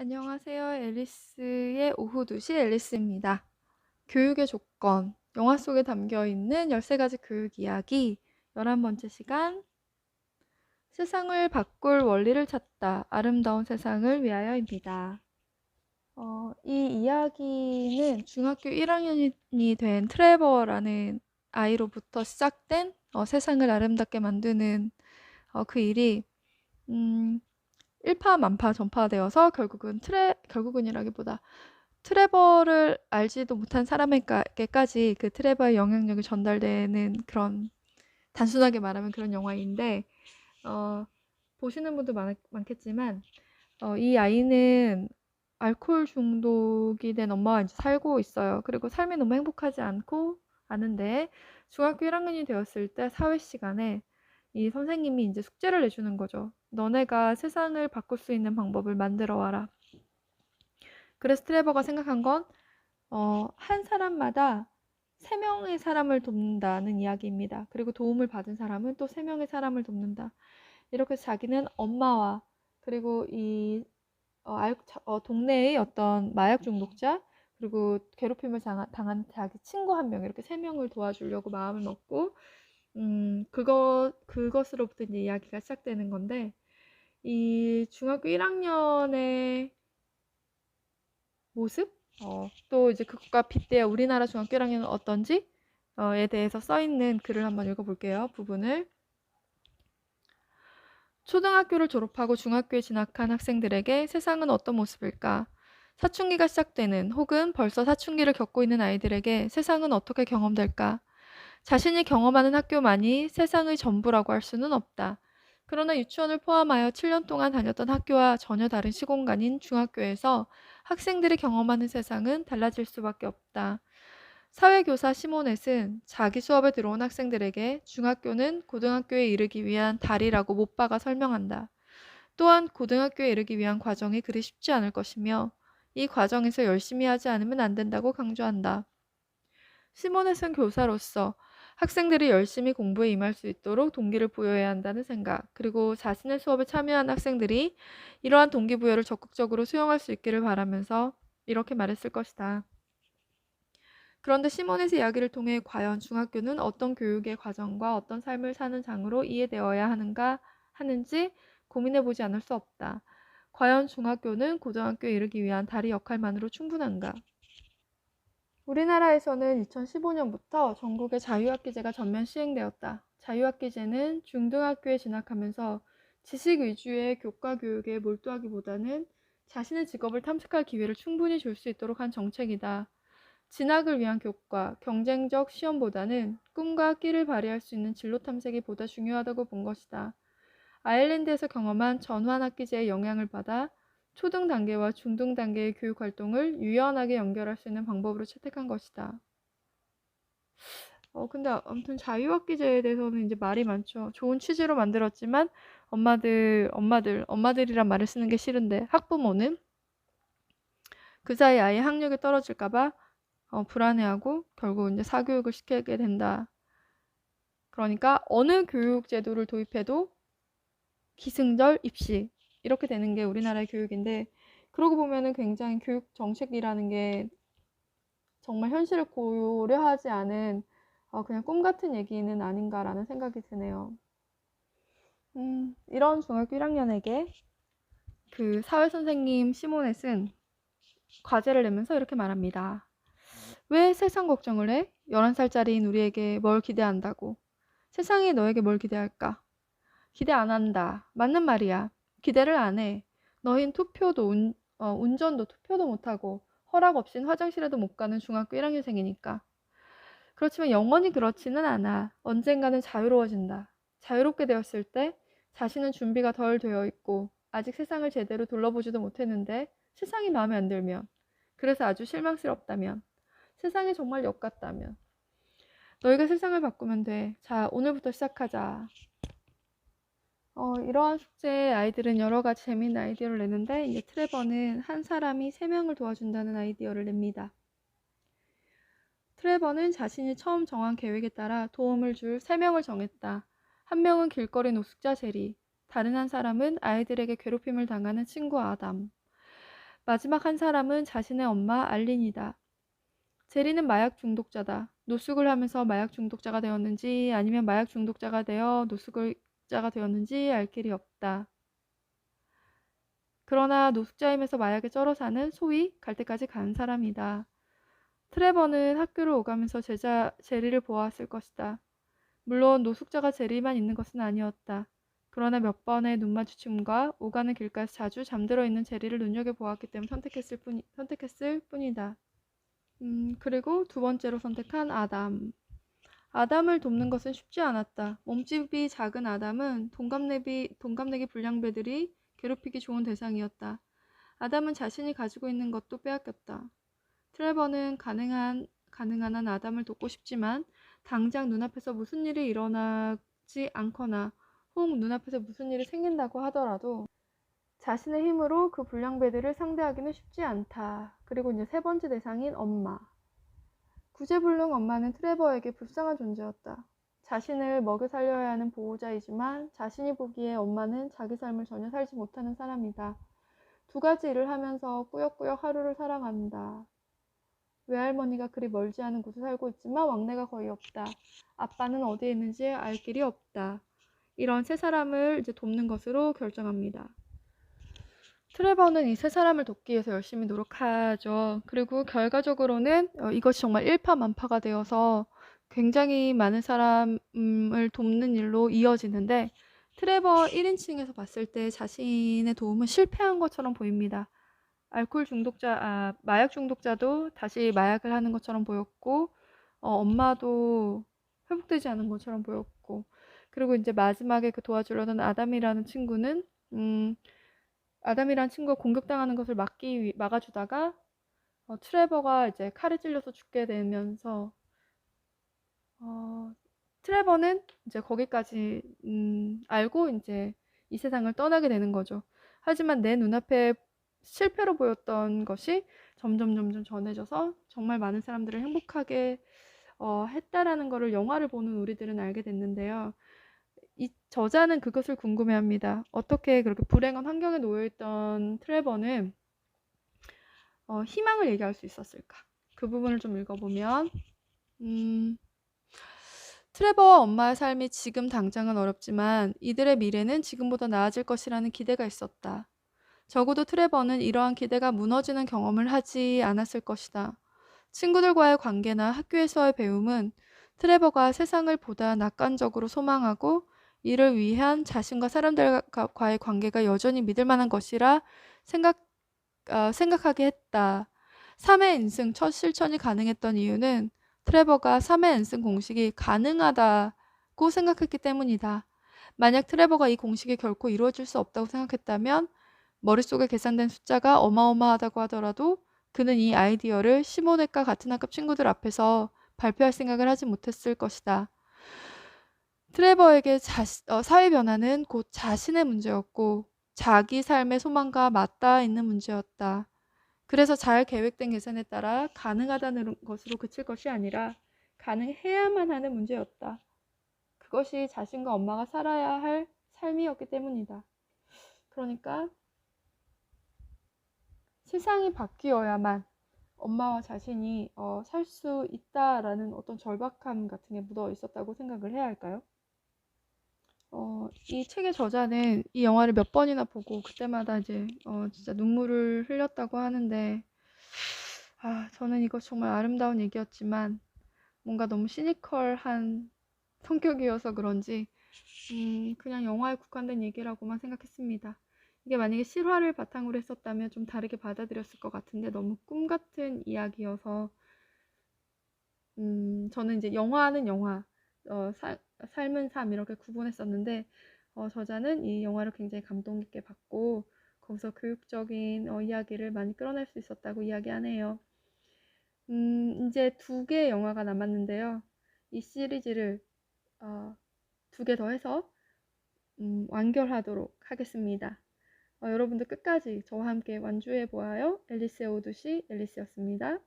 안녕하세요. 앨리스의 오후 2시 앨리스입니다. 교육의 조건, 영화 속에 담겨 있는 13가지 교육 이야기, 11번째 시간, 세상을 바꿀 원리를 찾다, 아름다운 세상을 위하여입니다. 어, 이 이야기는 중학교 1학년이 된 트레버라는 아이로부터 시작된 어, 세상을 아름답게 만드는 어, 그 일이 음, 일파만파 전파되어서 결국은 트레 결국은이라기보다 트레버를 알지도 못한 사람에게까지 그 트레버의 영향력이 전달되는 그런 단순하게 말하면 그런 영화인데 어, 보시는 분도 많, 많겠지만 어, 이 아이는 알코올 중독이 된 엄마와 이제 살고 있어요. 그리고 삶이 너무 행복하지 않고 아는데 중학교 1학년이 되었을 때 사회 시간에 이 선생님이 이제 숙제를 내주는 거죠. 너네가 세상을 바꿀 수 있는 방법을 만들어 와라. 그래서 트레버가 생각한 건, 어, 한 사람마다 세 명의 사람을 돕는다는 이야기입니다. 그리고 도움을 받은 사람은 또 세 명의 사람을 돕는다. 이렇게 자기는 엄마와 그리고 이 어, 알, 어, 동네의 어떤 마약 중독자 그리고 괴롭힘을 당한, 자기 친구 한 명 이렇게 세 명을 도와주려고 마음을 먹고 음, 그거, 그것으로부터 이제 이야기가 시작되는 건데, 이 중학교 1학년의 모습? 어, 또 이제 그것과 빗대어 우리나라 중학교 1학년은 어떤지? 어,에 대해서 써 있는 글을 한번 읽어볼게요. 부분을. 초등학교를 졸업하고 중학교에 진학한 학생들에게 세상은 어떤 모습일까? 사춘기가 시작되는 혹은 벌써 사춘기를 겪고 있는 아이들에게 세상은 어떻게 경험될까? 자신이 경험하는 학교만이 세상의 전부라고 할 수는 없다. 그러나 유치원을 포함하여 7년 동안 다녔던 학교와 전혀 다른 시공간인 중학교에서 학생들이 경험하는 세상은 달라질 수밖에 없다. 사회교사 시모넷은 자기 수업에 들어온 학생들에게 중학교는 고등학교에 이르기 위한 다리라고 못 박아 설명한다. 또한 고등학교에 이르기 위한 과정이 그리 쉽지 않을 것이며 이 과정에서 열심히 하지 않으면 안 된다고 강조한다. 시모넷은 교사로서 학생들이 열심히 공부에 임할 수 있도록 동기를 부여해야 한다는 생각, 그리고 자신의 수업에 참여한 학생들이 이러한 동기부여를 적극적으로 수용할 수 있기를 바라면서 이렇게 말했을 것이다. 그런데 시몬의 이야기를 통해 과연 중학교는 어떤 교육의 과정과 어떤 삶을 사는 장으로 이해되어야 하는가 하는지 고민해 보지 않을 수 없다. 과연 중학교는 고등학교에 이르기 위한 다리 역할만으로 충분한가? 우리나라에서는 2015년부터 전국에 자유학기제가 전면 시행되었다. 자유학기제는 중등학교에 진학하면서 지식 위주의 교과 교육에 몰두하기보다는 자신의 직업을 탐색할 기회를 충분히 줄 수 있도록 한 정책이다. 진학을 위한 교과, 경쟁적 시험보다는 꿈과 끼를 발휘할 수 있는 진로 탐색이 보다 중요하다고 본 것이다. 아일랜드에서 경험한 전환학기제의 영향을 받아 초등 단계와 중등 단계의 교육 활동을 유연하게 연결할 수 있는 방법으로 채택한 것이다. 어, 근데 아무튼 자유학기제에 대해서는 이제 말이 많죠. 좋은 취지로 만들었지만 엄마들, 엄마들, 엄마들이란 말을 쓰는 게 싫은데 학부모는 그 사이 아이 학력이 떨어질까봐 어, 불안해하고 결국 이제 사교육을 시키게 된다. 그러니까 어느 교육 제도를 도입해도 기승절 입시 이렇게 되는 게 우리나라의 교육인데 그러고 보면은 굉장히 교육 정책이라는 게 정말 현실을 고려하지 않은 어, 그냥 꿈 같은 얘기는 아닌가라는 생각이 드네요. 음, 이런 중학교 1학년에게 그 사회 선생님 시모넷은 과제를 내면서 이렇게 말합니다. 왜 세상 걱정을 해? 11살짜리인 우리에게 뭘 기대한다고? 세상이 너에게 뭘 기대할까? 기대 안 한다. 맞는 말이야. 기대를 안 해. 너흰 투표도 운, 어, 운전도 투표도 못하고 허락 없인 화장실에도 못 가는 중학교 1학년생이니까. 그렇지만 영원히 그렇지는 않아. 언젠가는 자유로워진다. 자유롭게 되었을 때 자신은 준비가 덜 되어 있고 아직 세상을 제대로 둘러보지도 못했는데 세상이 마음에 안 들면 그래서 아주 실망스럽다면 세상이 정말 역 같다면 너희가 세상을 바꾸면 돼. 자, 오늘부터 시작하자. 어, 이러한 숙제에 아이들은 여러 가지 재미있는 아이디어를 내는데 이제 트레버는 한 사람이 세 명을 도와준다는 아이디어를 냅니다. 트레버는 자신이 처음 정한 계획에 따라 도움을 줄 세 명을 정했다. 한 명은 길거리 노숙자 제리, 다른 한 사람은 아이들에게 괴롭힘을 당하는 친구 아담. 마지막 한 사람은 자신의 엄마 알린이다. 제리는 마약 중독자다. 노숙을 하면서 마약 중독자가 되었는지 아니면 마약 중독자가 되어 노숙 자가 되었는지 알 길이 없다. 그러나 노숙자임에서 마약에 쩔어 사는 소위 갈 때까지 간 사람이다. 트레버는 학교를 오가면서 제자 제리를 보아왔을 것이다. 물론 노숙자가 제리만 있는 것은 아니었다. 그러나 몇 번의 눈 마주침과 오가는 길가에서 자주 잠들어 있는 제리를 눈여겨 보았기 때문에 선택했을, 뿐, 선택했을 뿐이다. 음, 그리고 두 번째로 선택한 아담. 아담을 돕는 것은 쉽지 않았다. 몸집이 작은 아담은 동갑내기, 동갑내기 불량배들이 괴롭히기 좋은 대상이었다. 아담은 자신이 가지고 있는 것도 빼앗겼다. 트레버는 가능한, 가능한 한 아담을 돕고 싶지만 당장 눈앞에서 무슨 일이 일어나지 않거나 혹 눈앞에서 무슨 일이 생긴다고 하더라도 자신의 힘으로 그 불량배들을 상대하기는 쉽지 않다. 그리고 이제 세 번째 대상인 엄마. 구제불능 엄마는 트레버에게 불쌍한 존재였다. 자신을 먹여 살려야 하는 보호자이지만 자신이 보기에 엄마는 자기 삶을 전혀 살지 못하는 사람이다. 두 가지 일을 하면서 꾸역꾸역 하루를 살아간다. 외할머니가 그리 멀지 않은 곳에 살고 있지만 왕래가 거의 없다. 아빠는 어디에 있는지 알 길이 없다. 이런 세 사람을 이제 돕는 것으로 결정합니다. 트레버는 이 세 사람을 돕기 위해서 열심히 노력하죠. 그리고 결과적으로는 어, 이것이 정말 일파만파가 되어서 굉장히 많은 사람을 돕는 일로 이어지는데 트레버 1인칭에서 봤을 때 자신의 도움은 실패한 것처럼 보입니다. 알코올 중독자, 아, 마약 중독자도 다시 마약을 하는 것처럼 보였고, 어, 엄마도 회복되지 않은 것처럼 보였고, 그리고 이제 마지막에 그 도와주려던 아담이라는 친구는, 음, 아담이라는 친구가 공격당하는 것을 막기 위, 막아주다가, 어, 트레버가 이제 칼에 찔려서 죽게 되면서, 어, 트레버는 이제 거기까지, 음, 알고 이제 이 세상을 떠나게 되는 거죠. 하지만 내 눈앞에 실패로 보였던 것이 점점 점점 전해져서 정말 많은 사람들을 행복하게 어, 했다라는 것을 영화를 보는 우리들은 알게 됐는데요. 이 저자는 그것을 궁금해합니다. 어떻게 그렇게 불행한 환경에 놓여있던 트레버는 어, 희망을 얘기할 수 있었을까? 그 부분을 좀 읽어보면 음, 트레버와 엄마의 삶이 지금 당장은 어렵지만 이들의 미래는 지금보다 나아질 것이라는 기대가 있었다. 적어도 트레버는 이러한 기대가 무너지는 경험을 하지 않았을 것이다. 친구들과의 관계나 학교에서의 배움은 트레버가 세상을 보다 낙관적으로 소망하고 이를 위한 자신과 사람들과의 관계가 여전히 믿을 만한 것이라 생각, 어, 생각하게 했다. 3회 인승 첫 실천이 가능했던 이유는 트레버가 3회 인승 공식이 가능하다고 생각했기 때문이다. 만약 트레버가 이 공식이 결코 이루어질 수 없다고 생각했다면 머릿속에 계산된 숫자가 어마어마하다고 하더라도 그는 이 아이디어를 시모넷과 같은 학급 친구들 앞에서 발표할 생각을 하지 못했을 것이다. 트레버에게 자시, 어, 사회 변화는 곧 자신의 문제였고 자기 삶의 소망과 맞닿아 있는 문제였다. 그래서 잘 계획된 계산에 따라 가능하다는 것으로 그칠 것이 아니라 가능해야만 하는 문제였다. 그것이 자신과 엄마가 살아야 할 삶이었기 때문이다. 그러니까 세상이 바뀌어야만 엄마와 자신이 어, 살 수 있다라는 어떤 절박함 같은 게 묻어 있었다고 생각을 해야 할까요? 어, 이 책의 저자는 이 영화를 몇 번이나 보고 그때마다 이제 어, 진짜 눈물을 흘렸다고 하는데 아, 저는 이거 정말 아름다운 얘기였지만 뭔가 너무 시니컬한 성격이어서 그런지 음, 그냥 영화에 국한된 얘기라고만 생각했습니다. 이게 만약에 실화를 바탕으로 했었다면 좀 다르게 받아들였을 것 같은데 너무 꿈 같은 이야기여서 음, 저는 이제 영화는 영화, 어, 사, 삶은 삶 이렇게 구분했었는데 어, 저자는 이 영화를 굉장히 감동 깊게 봤고 거기서 교육적인 어, 이야기를 많이 끌어낼 수 있었다고 이야기하네요. 음, 이제 두 개의 영화가 남았는데요. 이 시리즈를 어, 두개 더 해서 음, 완결하도록 하겠습니다. 어, 여러분들 끝까지 저와 함께 완주해 보아요. 앨리스의 오두시 앨리스였습니다.